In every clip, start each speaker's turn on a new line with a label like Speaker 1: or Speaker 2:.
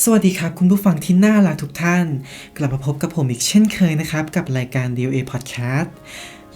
Speaker 1: สวัสดีครับ คุณผู้ฟังที่น่ารักทุกท่าน กลับมาพบกับผมอีกเช่นเคยนะครับ กับรายการ DOA Podcast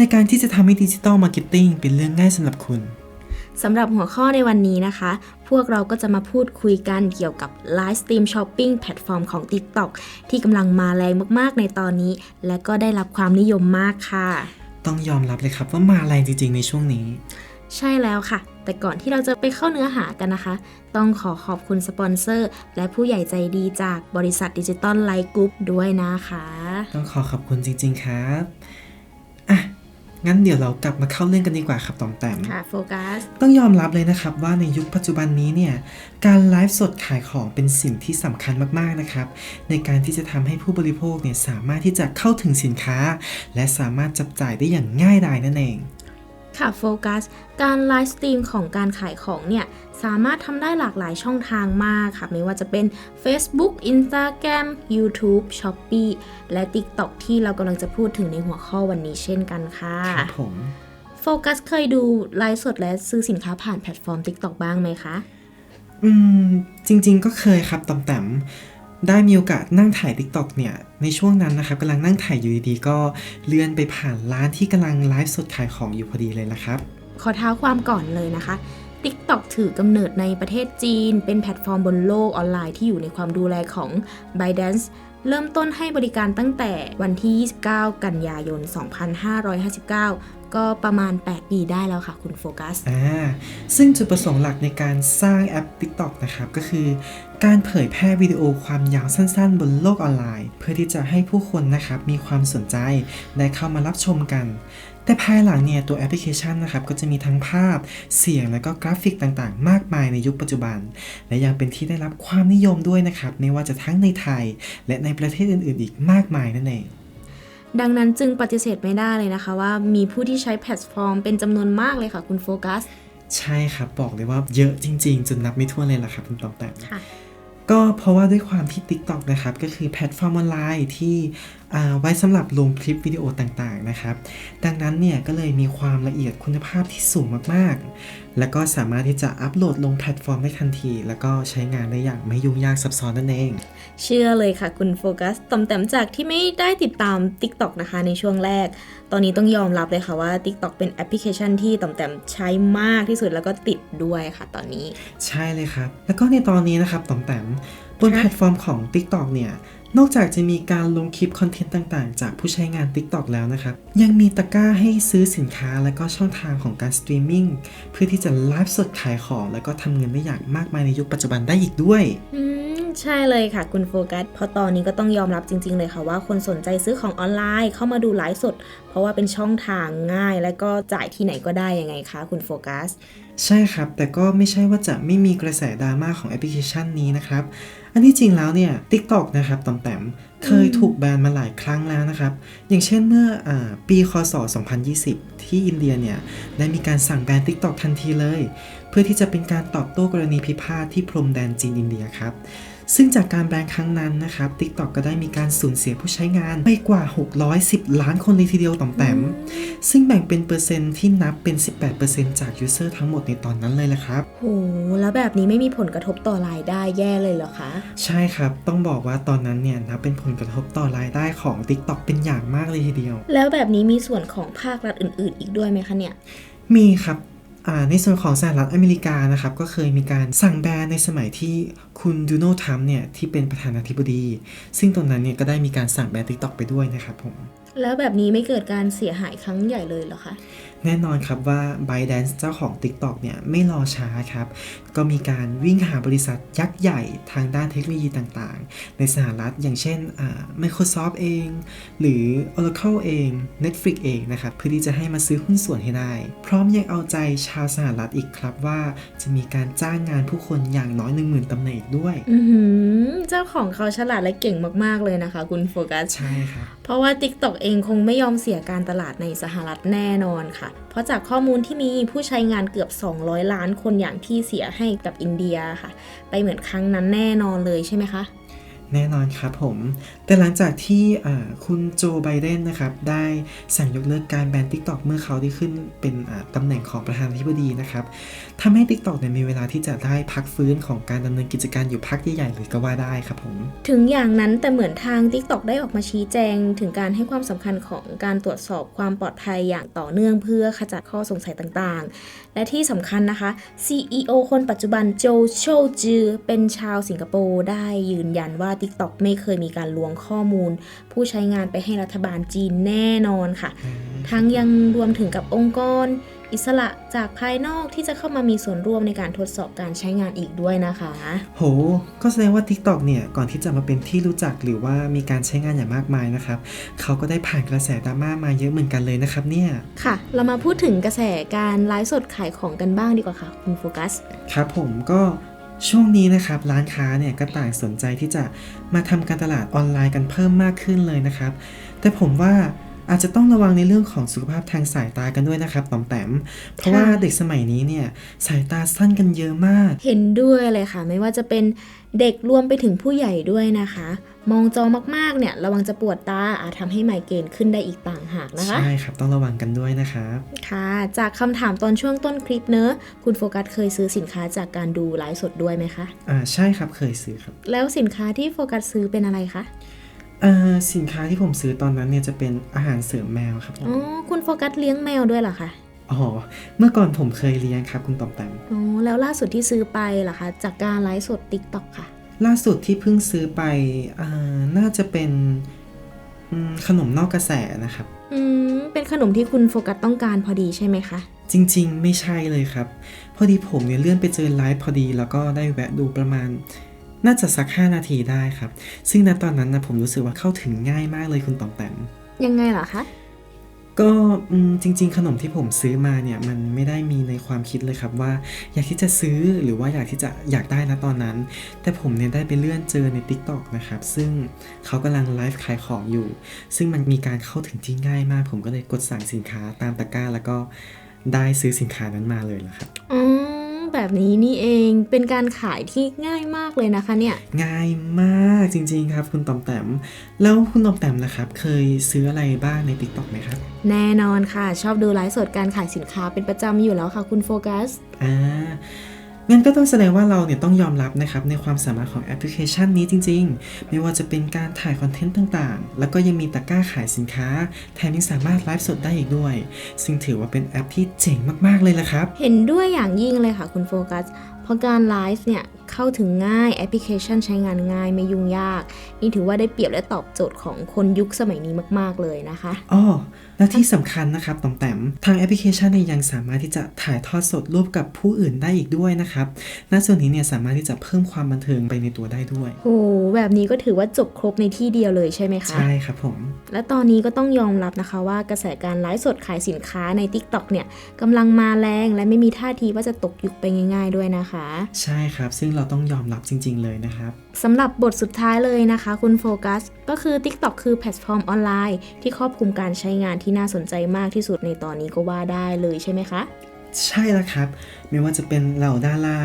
Speaker 1: รายการที่จะทำให้ดิจิตอลมาร์เก็ตติ้งเป็นเรื่องง่ายสำหรับคุณ
Speaker 2: สำหรับหัวข้อในวันนี้นะคะ พวกเราก็จะมาพูดคุยกันเกี่ยวกับไลฟ์สตรีมช้อปปิ้งแพลตฟอร์มของ TikTok ที่กำลังมาแรงมากๆ ในตอนนี้ และก็ได้รับความนิยมมากค่ะ
Speaker 1: ต้องยอมรับเลยครับว่ามาแรงจริงๆในช่วงนี้
Speaker 2: ใช่แล้วค่ะ แต่ก่อนที่เราจะไปเข้าเนื้อหากันนะคะ ต้องขอขอบคุณสปอนเซอร์ และผู้ใหญ่ใจดีจากบริษัทดิจิตอลไลฟ์กรุ๊ปด้วยนะคะ
Speaker 1: ต้องขอขอบคุณจริง ๆ ครับอะงั้นเดี๋ยวเรากลับมาเข้าเรื่องกันดีกว่าครับตอมแต้ม
Speaker 2: ค่ะโฟกัส
Speaker 1: ต้องยอมรับเลยนะครับว่าในยุคปัจจุบันนี้เนี่ย การไลฟ์สดขายของเป็นสิ่งที่สำคัญมากๆนะครับ ในการที่จะทำให้ผู้บริโภคเนี่ยสามารถที่จะเข้าถึงสินค้า และสามารถจับจ่ายได้อย่างง่ายดายนั่นเอง
Speaker 2: ค่ะโฟกัสการไลฟ์สตรีมของการขายของเนี่ย สามารถทำได้หลากหลายช่องทางมากค่ะ ไม่ว่าจะเป็น Facebook Instagram YouTube Shopee และ TikTok ที่เรากำลังจะพูดถึงในหัวข้อวันนี้เช่นกันค่ะ
Speaker 1: ครับผม
Speaker 2: โฟกัสเคยดูไลฟ์สดและซื้อสินค้าผ่านแพลตฟอร์ม TikTok บ้างไหมคะ
Speaker 1: อืม จริง ๆ ก็เคยครับตอมแต้ม ได้มีโอกาสนั่งถ่าย TikTok เนี่ยในช่วงนั้นนะครับกำลังนั่งถ่ายอยู่ดีๆก็เลื่อนไปผ่านร้านที่กำลังไลฟ์สดขายของอยู่พอดีเลยละครับ
Speaker 2: ขอเท้าความก่อนเลยนะคะ TikTok ถือกำเนิดในประเทศจีน เป็นแพลตฟอร์มบนโลกออนไลน์ที่อยู่ในความดูแลของ ByteDance เริ่มต้นให้บริการตั้งแต่วันที่ 29 กันยายน 2559 ก็ประมาณ 8 ปีได้แล้วค่ะคุณโฟกัส
Speaker 1: อ่าซึ่งจุดประสงค์หลักในการสร้างแอป TikTok นะครับ ก็คือการเผยแพร่วิดีโอความยาวสั้นๆ บนโลกออนไลน์ เพื่อที่จะให้ผู้คนนะครับมีความสนใจได้เข้ามารับชมกัน แต่ภายหลังเนี่ยตัวแอปพลิเคชันนะครับก็จะมีทั้งภาพเสียงและก็กราฟิกต่างๆ มากมายในยุคปัจจุบัน และยังเป็นที่ได้รับความนิยมด้วยนะครับไม่ว่าจะทั้งในไทย และในประเทศอื่นๆ อีกมากมายนั่นเอง
Speaker 2: ดังนั้นจึงปฏิเสธไม่ได้เลยนะคะว่ามีผู้ที่ใช้แพลตฟอร์มเป็นจำนวนมากเลยค่ะคุณโฟกัส
Speaker 1: ใช่ครับ บอกเลยว่าเยอะจริง ๆ จนนับไม่ถ้วนเลยล่ะครับคุณตองแต้ม
Speaker 2: ค่ะ
Speaker 1: ก็เพราะว่าด้วยความที่ TikTok นะครับ ก็คือแพลตฟอร์มออนไลน์ที่อ่า ไว้สำหรับลงคลิปวิดีโอต่างๆนะครับ ดังนั้นเนี่ยก็เลยมีความละเอียดคุณภาพที่สูงมากๆ แล้วก็สามารถที่จะอัปโหลดลงแพลตฟอร์มได้ทันที แล้วก็ใช้งานได้อย่างไม่ยุ่งยากซับซ้อนนั่นเอง
Speaker 2: เชื่อเลยค่ะคุณโฟกัสต่อมแต้มจากที่ไม่ได้ติดตาม TikTok นะคะในช่วงแรก ตอนนี้ต้องยอมรับเลยค่ะว่า TikTok เป็นแอปพลิเคชันที่ต่อมแต้มใช้มากที่สุดแล้วก็ติดด้วยค่ะตอนนี้
Speaker 1: ใช่เลยครับ แล้วก็ในตอนนี้นะครับต๋อมแตมบน
Speaker 2: ค่ะ
Speaker 1: แพลตฟอร์มของ TikTok เนี่ย นอกจากจะมีการลงคลิปคอนเทนต์ต่างๆ จากผู้ใช้งาน TikTok แล้วนะครับ ยังมีตะกร้าให้ซื้อสินค้าและก็ช่องทางของการสตรีมมิ่งเพื่อที่จะไลฟ์สดขายของ แล้วก็ทำเงินได้อย่างมากมายในยุคปัจจุบันได้อีกด้วย
Speaker 2: อืม ใช่เลยค่ะคุณโฟกัสเพราะตอนนี้ก็ต้องยอมรับจริง ๆ เลยค่ะว่าคนสนใจซื้อของออนไลน์เข้ามาดูไลฟ์สด เพราะว่าเป็นช่องทางง่าย และก็จ่ายที่ไหนก็ได้ยังไงคะคุณโฟกัส
Speaker 1: ใช่ครับ แต่ก็ไม่ใช่ว่าจะไม่มีกระแสดราม่าของแอปพลิเคชันนี้นะครับ อันที่จริงแล้วเนี่ย TikTok นะครับตอมแต้มเคยถูกแบนมาหลายครั้งแล้วนะครับ อย่างเช่นเมื่ออปีคศ 2020 ที่อินเดียเนี่ย ได้มีการสั่งแบน TikTok ทันทีเลย เพื่อที่จะเป็นการตอบโต้กรณีพิพาทที่พรมแดนจีนอินเดียครับ ซึ่งจากการแบนครั้งนั้นนะครับ TikTok ก็ได้มีการสูญเสียผู้ใช้งานไปกว่า 610 ล้านคนเลยทีเดียวต่อมแต้มซึ่งแบ่งเป็นเปอร์เซ็นต์ที่นับเป็น 18%จากยูเซอร์ทั้งหมดในตอนนั้นเลยละครับ
Speaker 2: โห แล้วแบบนี้ไม่มีผลกระทบต่อรายได้แย่เลยเหรอคะ
Speaker 1: ใช่ครับ ต้องบอกว่าตอนนั้นเนี่ยนับเป็นผลกระทบต่อรายได้ของ TikTok เป็นอย่างมากเลยทีเดียว
Speaker 2: แล้วแบบนี้มีส่วนของภาครัฐอื่น ๆ อีกด้วยไหมคะเนี่ย
Speaker 1: มีครับอ่า ในส่วนของสหรัฐอเมริกานะครับก็เคยมีการสั่งแบนในสมัยที่คุณดูโนทัมเนี่ยที่เป็นประธานาธิบดี ซึ่งตรงนั้นเนี่ยก็ได้มีการสั่งแบน TikTok ไปด้วยนะครับผม
Speaker 2: แล้วแบบนี้ไม่เกิดการเสียหายครั้งใหญ่เลยเหรอคะ
Speaker 1: แน่นอนครับว่า ByteDance เจ้าของ TikTok เนี่ยไม่รอช้าครับ ก็มีการวิ่งหาบริษัทยักษ์ใหญ่ทางด้านเทคโนโลยีต่างๆ ในสหรัฐอย่างเช่นอ่า Microsoft เอง หรือ Oracle เอง Netflix เองนะครับ เพื่อที่จะให้มาซื้อหุ้นส่วนให้ได้ พร้อมยังเอาใจชาวสหรัฐอีกครับว่าจะมีการจ้างงานผู้คนอย่างน้อย 10,000ตำแหน่งอีกด้วย
Speaker 2: อือหือเจ้าของเขาฉลาดและเก่งมากๆเลยนะคะ คุณโฟกัส
Speaker 1: ใช่ครับ
Speaker 2: เพราะว่า TikTok เองคงไม่ยอมเสียการตลาดในสหรัฐแน่นอนค่ะเพราะจากข้อมูลที่มีผู้ใช้งานเกือบ 200 ล้านคนอย่างที่เสียให้กับอินเดียค่ะ ไปเหมือนครั้งนั้นแน่นอนเลยใช่ไหมคะ
Speaker 1: แน่นอนครับผม แต่หลังจากที่คุณโจไบเดนนะครับ ได้สั่งยกเลิกการแบน TikTok เมื่อเขาได้ขึ้นเป็นอ่าตำแหน่งของประธานาธิบดีนะครับทำให้ TikTok เนี่ยมีเวลาที่จะได้พักฟื้นของการดำเนินกิจการอยู่พักใหญ่ๆเลยก็ว่าได้ครับผม
Speaker 2: ถึงอย่างนั้นแต่เหมือนทาง TikTok ได้ออกมาชี้แจง ถึงการให้ความสำคัญของการตรวจสอบความปลอดภัยอย่างต่อเนื่องเพื่อขจัดข้อสงสัยต่างๆ และที่สำคัญนะคะ CEO คนปัจจุบันโจโชจือเป็นชาวสิงคโปร์ได้ยืนยันว่า TikTok ไม่เคยมีการลวงข้อมูล ผู้ใช้งานไปให้รัฐบาลจีนแน่นอนค่ะ ทั้งยังรวมถึงกับองค์กร อิสระจากภายนอกที่จะเข้ามามีส่วนร่วมในการทดสอบการใช้งานอีกด้วยนะคะ
Speaker 1: โห ก็แสดงว่า TikTok เนี่ย ก่อนที่จะมาเป็นที่รู้จักหรือว่ามีการใช้งานอย่างมากมายนะครับ เขาก็ได้ผ่านกระแสดราม่ามาเยอะเหมือนกันเลยนะครับเนี่ย
Speaker 2: ค่ะ เรามาพูดถึงกระแสการไลฟ์สดขายของกันบ้างดีกว่าค่ะคุณโฟกัส
Speaker 1: ครับผมก็ ช่วงนี้นะครับร้านค้าเนี่ยก็ต่างสนใจที่จะมาทำการตลาดออนไลน์กันเพิ่มมากขึ้นเลยนะครับ แต่ผมว่า อาจจะต้องระวังในเรื่องของสุขภาพทางสายตากันด้วยนะครับตอมแปมเพราะว่าเด็กสมัยนี้เนี่ยสายตาสั้นกันเยอะมาก
Speaker 2: เห็นด้วยเลยค่ะ ไม่ว่าจะเป็นเด็กรวมไปถึงผู้ใหญ่ด้วยนะคะ มองจอมากๆเนี่ยระวังจะปวดตาอาจทำให้ไมเกรนขึ้นได้อีกต่างหากนะคะ
Speaker 1: ใช่ครับต้องระวังกันด้วยนะครับ
Speaker 2: ค่ะ จากคำถามตอนช่วงต้นคลิปเนอะคุณโฟกัสเคยซื้อสินค้าจากการดูไลฟ์สดด้วยไหมคะ
Speaker 1: อ่าใช่ครับเคยซื้อครับ
Speaker 2: แล้วสินค้าที่โฟกัสซื้อเป็นอะไรคะ
Speaker 1: อ่า สินค้าที่ผมซื้อตอนนั้นเนี่ยจะเป็นอาหารเสริมแมวครับผม
Speaker 2: อ๋อคุณโฟกัสเลี้ยงแมวด้วยเหรอคะ
Speaker 1: อ๋อเมื่อก่อนผมเคยเลี้ยงครับคุณตอมแปม
Speaker 2: อ๋อแล้วล่าสุดที่ซื้อไปล่ะคะ จากการไลฟ์สด TikTok ค่ะ
Speaker 1: ล่าสุดที่เพิ่งซื้อไปอ่าน่าจะเป็นอืมขนมนอกกระแสนะครับ
Speaker 2: อืม เป็นขนมที่คุณโฟกัสต้องการพอดีใช่ไหมคะ
Speaker 1: จริง ๆ ไม่ใช่เลยครับ พอดีผมเนี่ยเลื่อนไปเจอไลฟ์พอดี แล้วก็ได้แวะดูประมาณ น่าจะสัก 5 นาทีได้ครับ ซึ่งณตอนนั้นนะผมรู้สึกว่าเข้าถึงง่ายมากเลยคุณตอมแปม
Speaker 2: ยังไงเหรอคะ
Speaker 1: ก็อืมจริง ๆ ขนมที่ผมซื้อมาเนี่ย มันไม่ได้มีในความคิดเลยครับว่า อยากที่จะซื้อหรือว่าอยากที่จะอยากได้นะตอนนั้น แต่ผมเนี่ยได้ไปเลื่อนเจอใน TikTok นะครับ ซึ่งเขากำลังไลฟ์ขายของอยู่ ซึ่งมันมีการเข้าถึงที่ง่ายมาก ผมก็เลยกดสั่งสินค้าตามตะกร้า แล้วก็ได้ซื้อสินค้านั้นมาเลยละครับ
Speaker 2: อ๋อ แบบนี้นี่เองเป็นการขายที่ง่ายมากเลยนะคะเนี่ย
Speaker 1: ง่ายมากจริงๆครับ คุณตอมแตมแล้วคุณตอมแตมนะครับ เคยซื้ออะไรบ้างใน TikTok ไหมครับ
Speaker 2: แน่นอนค่ะ ชอบดูไลฟ์สดการขายสินค้าเป็นประจำอยู่แล้วค่ะคุณโฟกัส
Speaker 1: อ่า งั้นก็ต้องแสดงว่าเราเนี่ยต้องยอมรับนะครับในความสามารถของแอปพลิเคชันนี้จริง ๆ ไม่ว่าจะเป็นการถ่ายคอนเทนต์ต่างๆ แล้วก็ยังมีตะกร้าขายสินค้า แถมยังสามารถไลฟ์สดได้อีกด้วย ซึ่งถือว่าเป็นแอปที่เจ๋งมากๆเลยละครับ
Speaker 2: เห็นด้วยอย่างยิ่งเลยค่ะคุณโฟกัสเพราะการไลฟ์เนี่ยเข้าถึงง่ายแอปพลิเคชันใช้งานง่ายไม่ยุ่งยาก นี่ถือว่าได้เปรียบและตอบโจทย์ของคนยุคสมัยนี้มาก ๆ เลยนะคะ
Speaker 1: อ้อและที่สำคัญนะครับตอมแต้มทางแอปพลิเคชันเนี่ยยังสามารถที่จะถ่ายทอดสดร่วมกับผู้อื่นได้อีกด้วยนะครับณส่วนนี้เนี่ยสามารถที่จะเพิ่มความบันเทิงไปในตัวได้ด้วย
Speaker 2: โอ้แบบนี้ก็ถือว่าจบครบในที่เดียวเลยใช่ไหมคะ
Speaker 1: ใช่ครับผม
Speaker 2: และตอนนี้ก็ต้องยอมรับนะคะว่ากระแสการไลฟ์สดขายสินค้าใน TikTok เนี่ยกำลังมาแรงและไม่มีท่าทีว่าจะตกยุคไปง่าย ๆด้วยนะคะ
Speaker 1: ใช่ครับ ซึ่งเราต้องยอมรับจริง ๆ เลยนะครับ
Speaker 2: สำหรับบทสุดท้ายเลยนะคะ คุณโฟกัส ก็คือ TikTok คือแพลตฟอร์มออนไลน์ ที่ครอบคลุมการใช้งานที่น่าสนใจมากที่สุดในตอนนี้ก็ว่าได้เลยใช่ไหมคะ
Speaker 1: ใช่แล้วครับ ไม่ว่าจะเป็นเหล่าดารา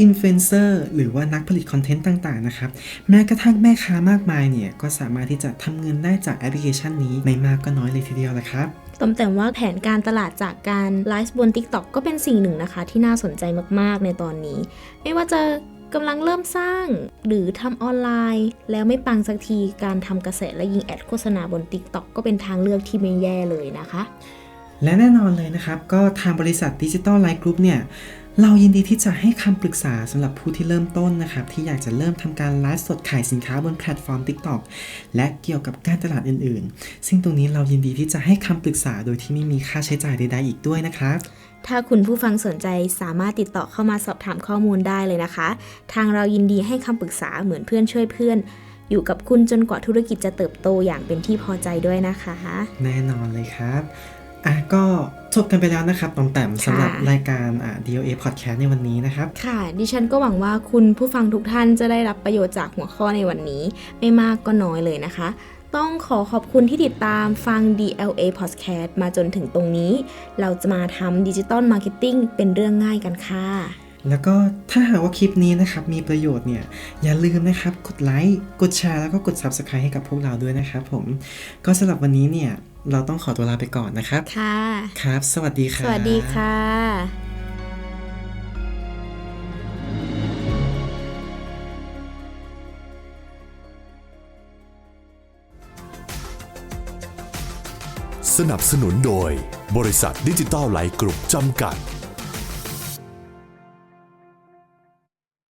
Speaker 1: อินฟลูเอนเซอร์หรือว่านักผลิตคอนเทนต์ต่างๆนะครับ แม้กระทั่งแม่ค้ามากมายเนี่ย ก็สามารถที่จะทำเงินได้จากแอปพลิเคชันนี้ไม่มากก็น้อยเลยทีเดียวละครับ
Speaker 2: ตอมแต่ว่าแผนการตลาดจากการไลฟ์บน TikTok ก็เป็นสิ่งหนึ่งนะคะ ที่น่าสนใจมากๆในตอนนี้ ไม่ว่าจะกำลังเริ่มสร้างหรือทำออนไลน์ แล้วไม่ปังสักทีการทำกระแสและยิงแอดโฆษณาบน TikTok ก็เป็นทางเลือกที่ไม่แย่เลยนะคะ
Speaker 1: และแน่นอนเลยนะครับ ก็ทางบริษัทดิจิ t a ลไลฟ์กรุ๊ปเนี่ยเรายินดีที่จะให้คำปรึกษาสำหรับผู้ที่เริ่มต้นนะครับ ที่อยากจะเริ่มทำการไลฟ์สดขายสินค้าบนแพลตฟอร์ม TikTok และเกี่ยวกับการตลาดอื่นๆ ซึ่งตรงนี้เรายินดีที่จะให้คำปรึกษาโดยที่ไม่มีค่าใช้จ่ายใดๆอีกด้วยนะครับ
Speaker 2: ถ้าคุณผู้ฟังสนใจสามารถติดต่อเข้ามาสอบถามข้อมูลได้เลยนะคะ ทางเรายินดีให้คำปรึกษาเหมือนเพื่อนช่วยเพื่อน อยู่กับคุณจนกว่าธุรกิจจะเติบโตอย่างเป็นที่พอใจด้วยนะคะ
Speaker 1: แน่นอนเลยครับ อะก็จบกันไปแล้วนะครับตอมแต้มสำหรับรายการอ่า DOA Podcast ในวันนี้นะครับ
Speaker 2: ค่ะ ดิฉันก็หวังว่าคุณผู้ฟังทุกท่านจะได้รับประโยชน์จากหัวข้อในวันนี้ ไม่มากก็น้อยเลยนะคะ ต้องขอขอบคุณที่ติดตามฟัง DLA Podcast มาจนถึงตรงนี้ เราจะมาทำดิจิตอลมาร์เก็ตติ้งเป็นเรื่องง่ายกันค่ะ
Speaker 1: แล้วก็ถ้าหากว่าคลิปนี้นะครับมีประโยชน์เนี่ย อย่าลืมนะครับ กดไลค์กดแชร์แล้วก็กด Subscribe ให้กับพวกเราด้วยนะครับผมก็สำหรับวันนี้เนี่ย เราต้องขอตัวลาไปก่อนนะครับ
Speaker 2: ค่ะ
Speaker 1: ครับ สวัสดีค
Speaker 2: ส
Speaker 1: รับ
Speaker 2: วัสดีค่ะ
Speaker 3: สนับสนุนโดย บริษัทดิจิตอลไลฟ์กรุ๊ปจำกัด